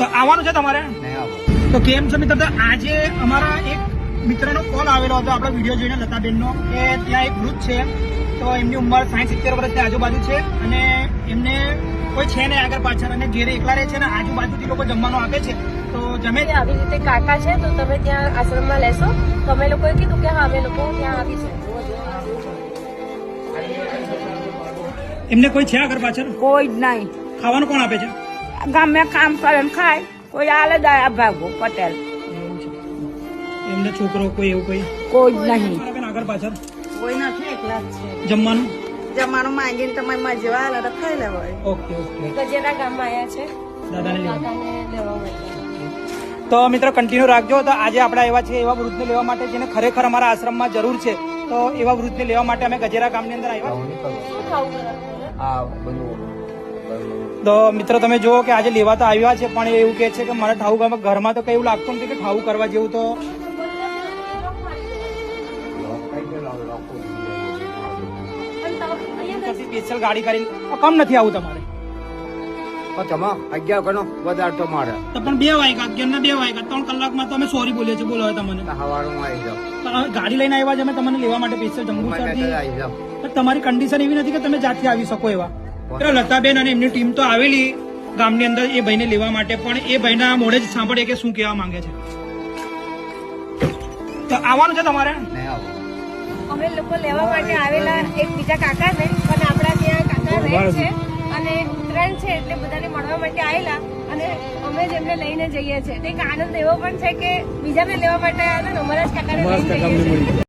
તો આવવાનું છે તમારે? તો કેમ છો મિત્ર? તો આજે અમારા એક મિત્રનો કોલ આવેલો હતો. આપણો વીડિયો જોઈને લતાબેનનો કે ત્યાં એક વૃદ્ધ છે. તો એમની ઉંમર સાઠ સિત્તેર વર્ષની આજુબાજુ છે. અને એમને કોઈ છે નહીં આગળ પાછળ અને ઘેરે એકલા રહે છે ને આજુબાજુથી લોકો જમવાનું આપે છે. તો જમે આવી રીતે કાકા છે તો તમે ત્યાં આશ્રમમાં લેશો? તો અમે લોકોએ કીધું કે હા અમે લોકો ત્યાં આવીશું. એમને કોઈ છે આગળ પાછળ? કોઈ જ નહીં. ખાવાનું કોણ આપે છે? ગમે કામ કરે ને ખાય કોઈ આલે આ ભાગો પટેલ. એમને છોકરો કોઈ એવું કોઈ? કોઈ જ નહીં. આગળ પાછળ. કોઈ નથી એકલા છે. જમવાનું? જમવાનું માંગીને તમે મજવા આલે તો ખાઈ લેવાય ઓકે ઓકે. ગજેરા ગામમાં આવ્યા છે દાદાને લેવા. લેવા તો મિત્રો કન્ટિન્યુ રાખજો. તો આજે આપણે એવા છે એવા વૃદ્ધને લેવા માટે જેને ખરેખર અમારા આશ્રમમાં જરૂર છે તો એવા વૃદ્ધને લેવા માટે અમે ગજેરા ગામની અંદર આવ્યા. આ બધું તો મિત્રો તમે જુઓ કે આજે લેવા તો આવ્યા છે પણ એવું કે છે કે મારે ઠાવું ઘરમાં ઘરમાં તો કયું એવું લાગતું નથી કે ઠાવું કરવા જેવું તો. સ્પેશિયલ ગાડી કરીને. કમ નથી આવું તમારે. તમે અગિયાર ગણો વધારે તો મારે. તો પણ બે વાગ્યા અગિયાર બે વાગ્યા ત્રણ કલાકમાં તો અમે સોરી બોલીએ છીએ બોલો તમને. સવારમાં આવી જાઓ ગાડી લઈને આવ્યા છે અમે તમને લેવા માટે સ્પેશિયલ તમારી કન્ડિશન એવી નથી કે તમે જાતે આવી શકો એવા. લતાબેન અને એમની ટીમ તો આવેલી. ગામની અંદર એ ભાઈને લેવા માટે પણ એ ભાઈના મોડે જ સાંભળીએ કે શું કહેવા માંગે છે. તો આવવાનું છે તમારે? અમે લોકો લેવા માટે આવેલા એક બીજા કાકા છે પણ આપણા ત્યાં કાકા રહે છે અને ઉત્તરાયણ છે એટલે બધાને મળવા માટે આવેલા અને અમે જ એમને લઈને જઈએ છીએ. તો એક આનંદ એવો પણ છે કે બીજાને લેવા માટે આવ્યા ને અમારા જ કાકાને લઈને જઈએ છીએ.